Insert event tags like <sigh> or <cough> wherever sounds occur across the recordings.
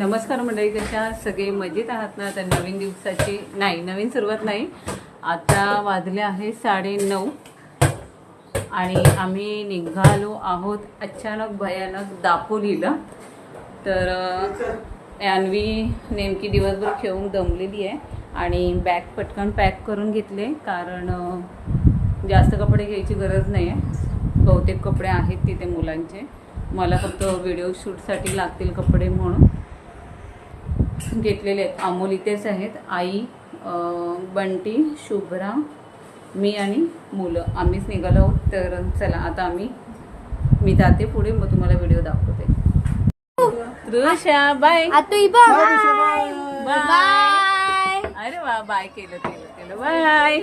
नमस्कार मंडळी कशा सगळे मजेत आहात ना? तर नवीन दिवसाची नाही नवीन सुरुवात नाही. आता वाजले आहे साडे नऊ आणि आम्ही निघालो आहोत अचानक भयानक दापोलीला. तर अं, अन्वी नेमकी दिवसभर खेळून दमलेली आहे आणि बॅग पटकन पॅक करून घेतले कारण जास्त कपडे घ्यायची गरज नाही आहे. बहुतेक कपडे आहेत तिथे मुलांचे. मला फक्त व्हिडिओ शूटसाठी लागतील कपडे म्हणून. घेतलेले आहेत. अमोल इथेच आहेत. आई बंटी शुभ्रा मी आणि मुलं. आम्हीच निघालो आहोत. तर चला आता आम्ही मी जाते पुढे. मग तुम्हाला व्हिडिओ दाखवते. ऋषा बाय बाय बाय अरे वा बाय केलं केलं केलं. बाय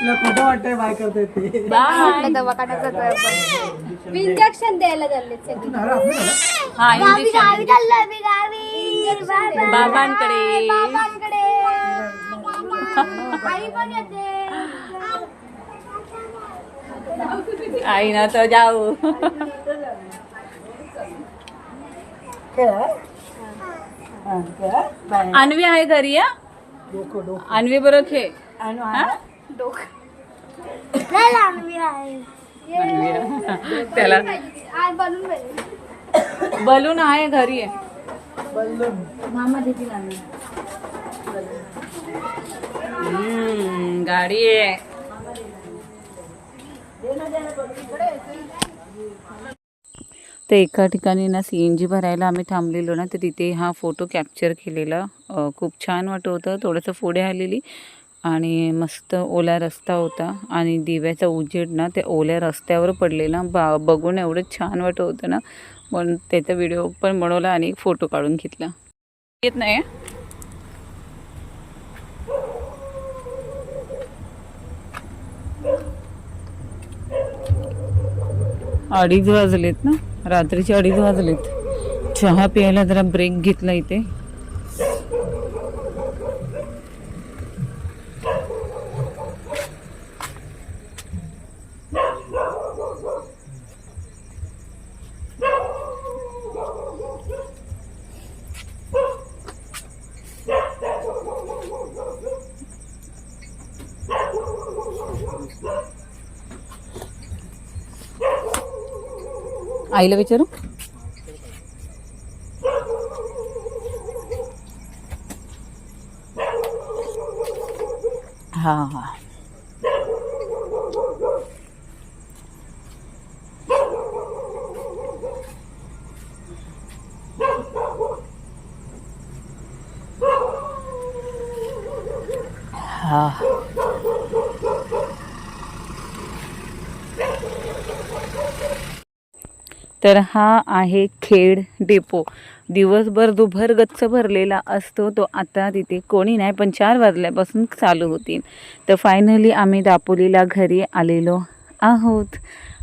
तुला कुठं वाटतंय बाय करते ते. बाय दवाखान्यात जातोय आपण. इंजेक्शन द्यायला चालले हा गावी इंजेक्शन गावी चाललोय मी गावी. Bye bye. बाबांकडे. बाबांकडे. <laughs> आई पण येते. आई ना तर जाऊ? हा. अन्वी आहे घरी या डोकं डोकं. अन्वी बरोबर खेळ. आणि हा? नाही लहानवी आहे. अन्वी आहे. <laughs> त्याला आज बनून पाहिजे बलून आहे घरी. आहे बल्लून मामा देतील आम्ही. हम्म, गाडी आहे. तर एका ठिकाणी ना सी एन जी भरायला आम्ही थांबलेलो ना तर तिथे हा फोटो कॅप्चर केलेला. अ, खूप छान वाटत होतं. थोडंसं पुढे आलेली. आणि मस्त ओला रस्ता होता. आणि दिव्याचा उजेड ना त्या ओल्या रस्त्यावर पडलेला. बा बघून एवढं छान वाटत होतं ना. पण त्याचा व्हिडिओ पण बनवला आणि एक फोटो काढून घेतला. येत नाही अडीच वाजलेत ना? रात्रीचे अडीच वाजलेत. चहा प्यायला जरा ब्रेक घेतला इथे. ఆయిల్ వేచారు Ah. तर हा आहे खेड डेपो. दिवसभर दुभर गच्च भरलेला असतो तो आता तिथे कोणी नाही पण चार वाजल्यापासून चालू होतील. तर फायनली आम्ही दापोलीला घरी आलेलो आहोत.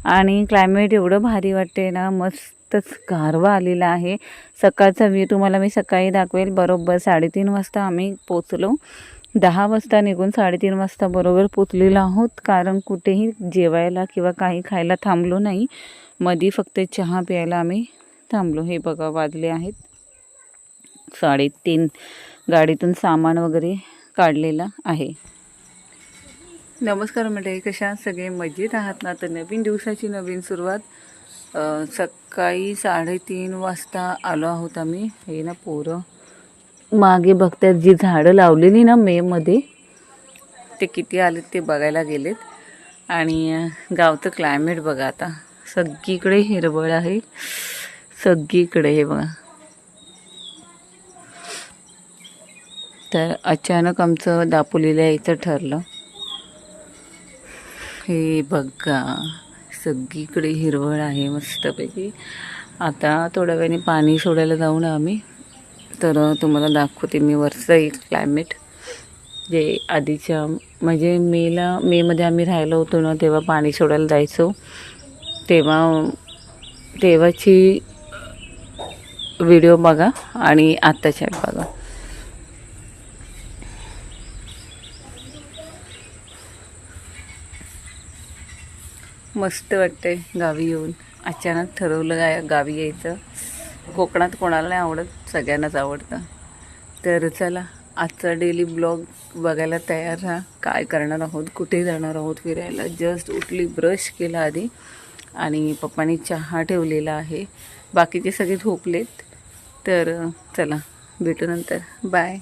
आणि क्लायमेट एवढं भारी वाटते ना मस्तच गारवा आलेला आहे. सकाळचा व्ह्यू तुम्हाला मी सकाळी दाखवेल. बरोबर साडेतीन वाजता आम्ही पोचलो. दहा वाजता निघून साडेतीन वाजता बरोबर पोचलेलो आहोत. कारण कुठेही जेवायला किंवा काही खायला थांबलो नाही. मधी फक्त चहा प्यायला आम्ही थांबलो. हे बघा वाजले आहेत साडेतीन. गाडीतून सामान वगैरे काढलेलं आहे. नमस्कार मंडळी कशा सगळे मजेत आहात ना? तर नवीन दिवसाची नवीन सुरुवात सकाळी साडेतीन वाजता आलो आहोत आम्ही. हे ना पोरं मागे बघतात जी झाडं लावलेली ना मेमध्ये ते किती आलेत ते बघायला गेलेत. आणि गावचं क्लायमेट बघा आता. सगळीकडे हिरवळ आहे. सगळीकडे हे बघा. तर अचानक आमचं दापोलीला यायचं ठरलं. हे बघा सगळीकडे हिरवळ आहे मस्तपैकी. आता थोड्या वेळाने पाणी सोडायला जाऊ ना आम्ही. तर तुम्हाला दाखवते मी वरचं एक क्लायमेट जे आधीच्या म्हणजे मेला मेमध्ये आम्ही राहिलो होतो ना तेव्हा पाणी सोडायला जायचो. तेव्हा तेव्हाची व्हिडिओ बघा आणि आत्ताच्या बघा. मस्त वाटते गावी येऊन. अचानक ठरवलं गाय गावी यायचं. कोकणात कोणाला नाही आवडत सगळ्यांनाच आवडतं. तर चला आजचा डेली ब्लॉग बघायला तयार राहा. काय करणार आहोत कुठे जाणार आहोत फिरायला? जस्ट उठली ब्रश केला आधी. आणि पप्पानी चहा ठेवलेला आहे. बाकीचे सगळे झोपलेत. तर चला भेटू नंतर. बाय